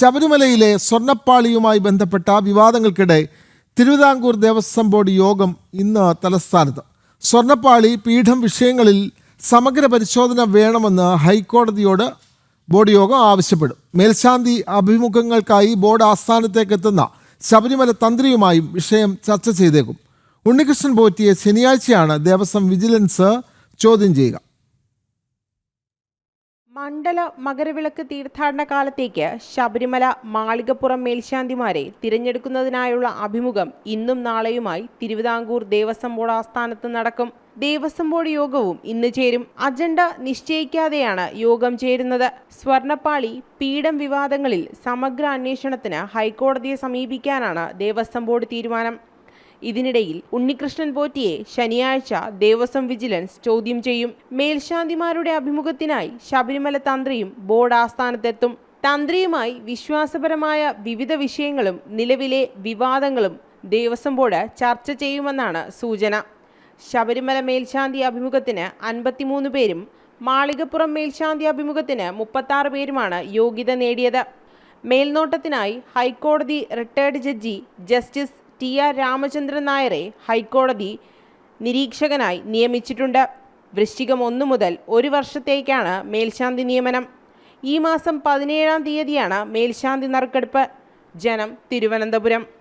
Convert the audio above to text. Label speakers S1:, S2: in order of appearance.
S1: ശബരിമലയിലെ സ്വർണപ്പാളിയുമായി ബന്ധപ്പെട്ട വിവാദങ്ങൾക്കിടെ തിരുവിതാംകൂർ ദേവസ്വം ബോർഡ് യോഗം ഇന്ന് തലസ്ഥാനത്ത്. സ്വർണപ്പാളി പീഠം വിഷയങ്ങളിൽ സമഗ്ര പരിശോധന വേണമെന്ന് ഹൈക്കോടതിയോട് ബോർഡ് യോഗം ആവശ്യപ്പെടും. മേൽശാന്തി അഭിമുഖങ്ങൾക്കായി ബോർഡ് ആസ്ഥാനത്തേക്ക് എത്തുന്ന ശബരിമല തന്ത്രിയുമായും വിഷയം ചർച്ച ചെയ്തേക്കും. ഉണ്ണികൃഷ്ണൻ പോറ്റിയെ ശനിയാഴ്ചയാണ് ദേവസ്വം വിജിലൻസ് ചോദ്യം ചെയ്യുക.
S2: മണ്ഡല മകരവിളക്ക് തീർത്ഥാടന കാലത്തേക്ക് ശബരിമല മാളികപ്പുറം മേൽശാന്തിമാരെ തിരഞ്ഞെടുക്കുന്നതിനായുള്ള അഭിമുഖം ഇന്നും നാളെയുമായി തിരുവിതാംകൂർ ദേവസ്വം ബോർഡ് ആസ്ഥാനത്ത് നടക്കും. ദേവസ്വം ബോർഡ് യോഗവും ഇന്ന് ചേരും. അജണ്ട നിശ്ചയിക്കാതെയാണ് യോഗം ചേരുന്നത്. സ്വർണപ്പാളി പീഡം വിവാദങ്ങളിൽ സമഗ്ര അന്വേഷണത്തിന് ഹൈക്കോടതിയെ സമീപിക്കാനാണ് ദേവസ്വം ബോർഡ് തീരുമാനം. ഇതിനിടയിൽ ഉണ്ണികൃഷ്ണൻ പോറ്റിയെ ശനിയാഴ്ച ദേവസ്വം വിജിലൻസ് ചോദ്യം ചെയ്യും. മേൽശാന്തിമാരുടെ അഭിമുഖത്തിനായി ശബരിമല തന്ത്രിയും ബോർഡ് ആസ്ഥാനത്തെത്തും. തന്ത്രിയുമായി വിശ്വാസപരമായ വിവിധ വിഷയങ്ങളും നിലവിലെ വിവാദങ്ങളും ദേവസ്വം ബോർഡ് ചർച്ച ചെയ്യുമെന്നാണ് സൂചന. ശബരിമല മേൽശാന്തി അഭിമുഖത്തിന് അൻപത്തിമൂന്ന് പേരും മാളികപ്പുറം മേൽശാന്തി അഭിമുഖത്തിന് മുപ്പത്താറ് പേരുമാണ് യോഗ്യത നേടിയത്. മേൽനോട്ടത്തിനായി ഹൈക്കോടതി retired judge justice T R Ramachandran നായരെ ഹൈക്കോടതി നിരീക്ഷകനായി നിയമിച്ചിട്ടുണ്ട്. വൃശ്ചികം ഒന്നു മുതൽ ഒരു വർഷത്തേക്കാണ് മേൽശാന്തി നിയമനം. ഈ മാസം പതിനേഴാം തീയതിയാണ് മേൽശാന്തി നറുക്കെടുപ്പ്. ജനം തിരുവനന്തപുരം.